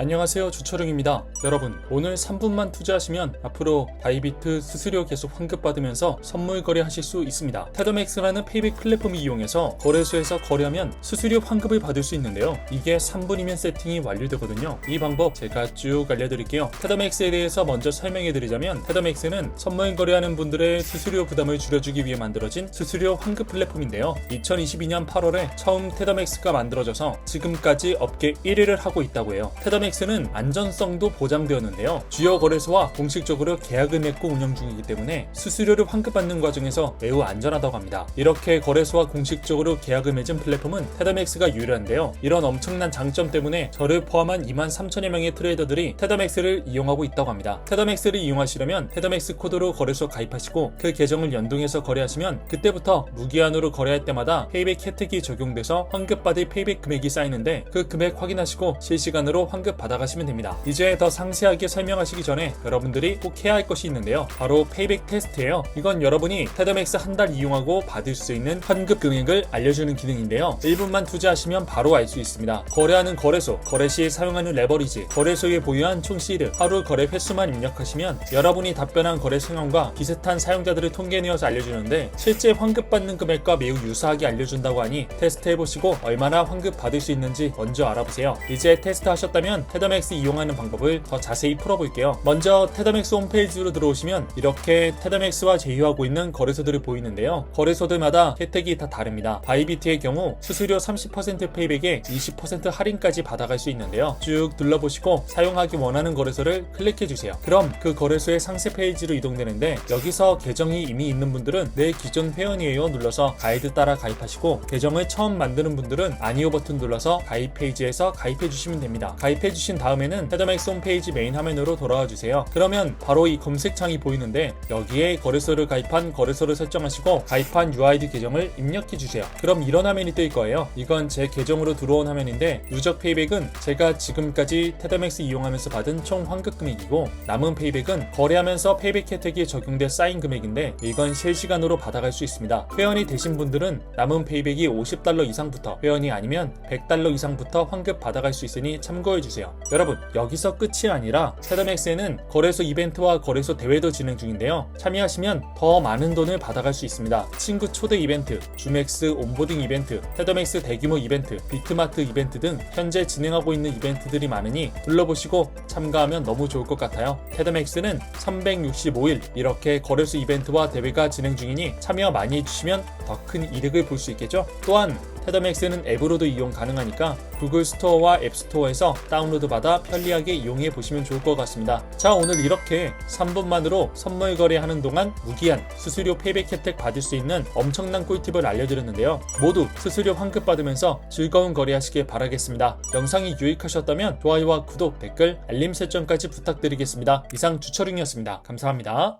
안녕하세요 주철웅입니다. 여러분 오늘 3분만 투자하시면 앞으로 바이비트 수수료 계속 환급받으면서 선물 거래 하실 수 있습니다. 테더맥스라는 페이백 플랫폼을 이용해서 거래소에서 거래하면 수수료 환급을 받을 수 있는데요. 이게 3분이면 세팅이 완료되거든요. 이 방법 제가 쭉 알려드릴게요. 테더맥스에 대해서 먼저 설명해드리자면 테더맥스는 선물 거래하는 분들의 수수료 부담을 줄여주기 위해 만들어진 수수료 환급 플랫폼인데요. 2022년 8월에 처음 테더맥스가 만들어져서 지금까지 업계 1위를 하고 있다고 해요. 테더맥스 는 안전성도 보장되었는데요. 주요 거래소와 공식적으로 계약을 맺고 운영 중이기 때문에 수수료를 환급받는 과정에서 매우 안전하다고 합니다. 이렇게 거래소와 공식적으로 계약을 맺은 플랫폼은 테더맥스가 유일한데요. 이런 엄청난 장점 때문에 저를 포함한 2만 3천여 명의 트레이더들이 테더맥스를 이용하고 있다고 합니다. 테더맥스를 이용하시려면 테더맥스 코드로 거래소 가입하시고 그 계정을 연동해서 거래하시면 그때부터 무기한으로 거래할 때마다 페이백 혜택이 적용돼서 환급받을 페이백 금액이 쌓이는데 그 금액 확인하시고 실시간으로 환급 받아가시면 됩니다. 이제 더 상세하게 설명하시기 전에 여러분들이 꼭 해야 할 것이 있는데요. 바로 페이백 테스트예요. 이건 여러분이 테더맥스 한 달 이용하고 받을 수 있는 환급 금액을 알려주는 기능인데요. 1분만 투자하시면 바로 알 수 있습니다. 거래하는 거래소, 거래 시 사용하는 레버리지, 거래소에 보유한 총 시드, 하루 거래 횟수만 입력하시면 여러분이 답변한 거래 상황과 비슷한 사용자들을 통계내어서 알려주는데 실제 환급받는 금액과 매우 유사하게 알려준다고 하니 테스트해보시고 얼마나 환급 받을 수 있는지 먼저 알아보세요. 이제 테스트 하셨다면 테더맥스 이용하는 방법을 더 자세히 풀어볼게요. 먼저 테더맥스 홈페이지로 들어오시면 이렇게 테더맥스와 제휴하고 있는 거래소들을 보이는데요. 거래소들마다 혜택이 다 다릅니다. 바이비트의 경우 수수료 30% 페이백에 20% 할인까지 받아갈 수 있는데요. 쭉 둘러보시고 사용하기 원하는 거래소를 클릭해 주세요. 그럼 그 거래소의 상세 페이지로 이동되는데 여기서 계정이 이미 있는 분들은 내 기존 회원이에요 눌러서 가이드 따라 가입하시고 계정을 처음 만드는 분들은 아니오 버튼 눌러서 가입 페이지에서 가입해 주시면 됩니다. 가입해 주신 다음에는 테더맥스 홈페이지 메인 화면으로 돌아와 주세요. 그러면 바로 이 검색창이 보이는데 여기에 거래소를 가입한 거래소를 설정하시고 가입한 UID 계정을 입력해 주세요. 그럼 이런 화면이 뜰 거예요. 이건 제 계정으로 들어온 화면인데 누적 페이백은 제가 지금까지 테더맥스 이용하면서 받은 총 환급 금액이고 남은 페이백은 거래하면서 페이백 혜택이 적용돼 쌓인 금액인데 이건 실시간으로 받아갈 수 있습니다. 회원이 되신 분들은 남은 페이백이 50달러 이상부터 회원이 아니면 100달러 이상부터 환급 받아갈 수 있으니 참고해 주세요. 여러분 여기서 끝이 아니라 테더맥스에는 거래소 이벤트와 거래소 대회도 진행 중인데요. 참여하시면 더 많은 돈을 받아갈 수 있습니다. 친구 초대 이벤트, 주맥스 온보딩 이벤트, 테더맥스 대규모 이벤트, 비트마트 이벤트 등 현재 진행하고 있는 이벤트들이 많으니 둘러보시고 참가하면 너무 좋을 것 같아요. 테더맥스는 365일 이렇게 거래소 이벤트와 대회가 진행 중이니 참여 많이 해주시면 더 큰 이득을 볼 수 있겠죠? 또한 테더맥스는 앱으로도 이용 가능하니까 구글 스토어와 앱 스토어에서 다운로드 받아 편리하게 이용해 보시면 좋을 것 같습니다. 자, 오늘 이렇게 3분만으로 선물 거래하는 동안 무기한 수수료 페이백 혜택 받을 수 있는 엄청난 꿀팁을 알려드렸는데요. 모두 수수료 환급 받으면서 즐거운 거래하시길 바라겠습니다. 영상이 유익하셨다면 좋아요와 구독, 댓글, 알림 설정까지 부탁드리겠습니다. 이상 주철웅이었습니다. 감사합니다.